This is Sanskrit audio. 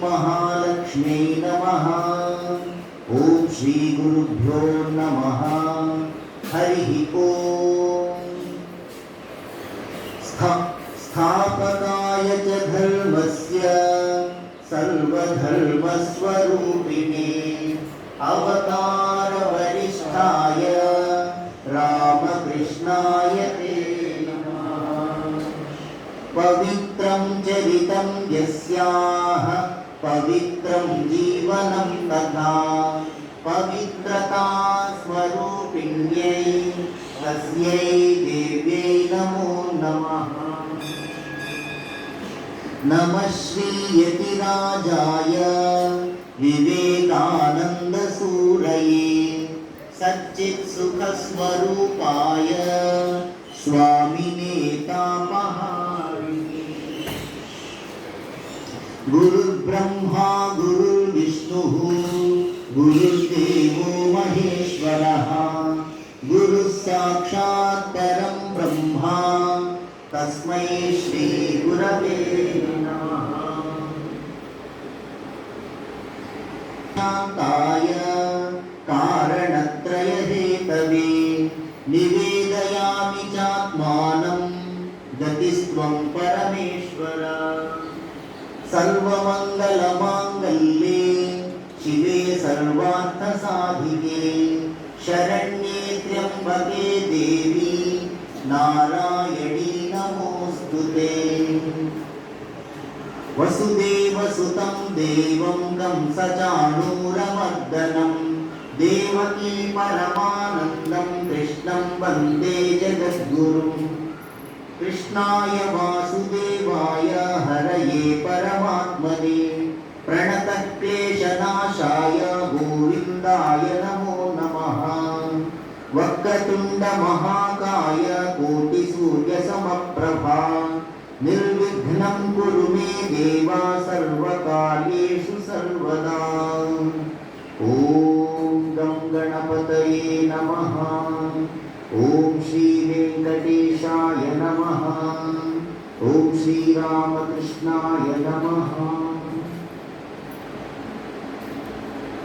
श्रीमहालक्ष्म्यै नमः। ॐ श्रीगुरुभ्यो नमः। हरिः ॐ स्था, स्थापकाय च धर्मस्य सर्वधर्मस्वरूपिणे अवतारवरिष्ठाय रामकृष्णाय ते नमः। पवित्रं चरितं यस्याः पवित्रं जीवनं तथा पवित्रता स्वरूपिण्यै तस्यै देव्यै नमो नमः। नमः श्रीयतिराजाय विवेकानन्दसूरये सच्चित्सुखस्वरूपाय स्वामिने गुरुर्ब्रह्मा गुरुर्विष्णुः गुरुर्देवो महेश्वरः। गुरुः साक्षात् परं ब्रह्मा तस्मै श्रीगुरवे शान्ताय कारणत्रयहेतवे निवेदयामि चात्मानं गतिस्त्वं परमेश्वर सर्वमङ्गलमाङ्गल्ये शिवे सर्वार्थसाधिके शरण्ये त्र्यम्बके देवी नारायणी नमोऽस्तु ते वसुदेवसुतं देवं कंसचाणूरमर्दनं देवकी परमानन्दं कृष्णं वन्दे जगद्गुरुम् कृष्णाय वासुदेवाय हरये परमात्मने प्रणतक्लेशनाशाय गोविन्दाय नमो नमः वक्रतुण्डमहाकाय कोटिसूर्यसमप्रभा निर्विघ्नं कुरु मे देव सर्वकार्येषु सर्वदा श्रीवेङ्कटेशाय नमः। ॐ श्रीरामकृष्णाय नमः।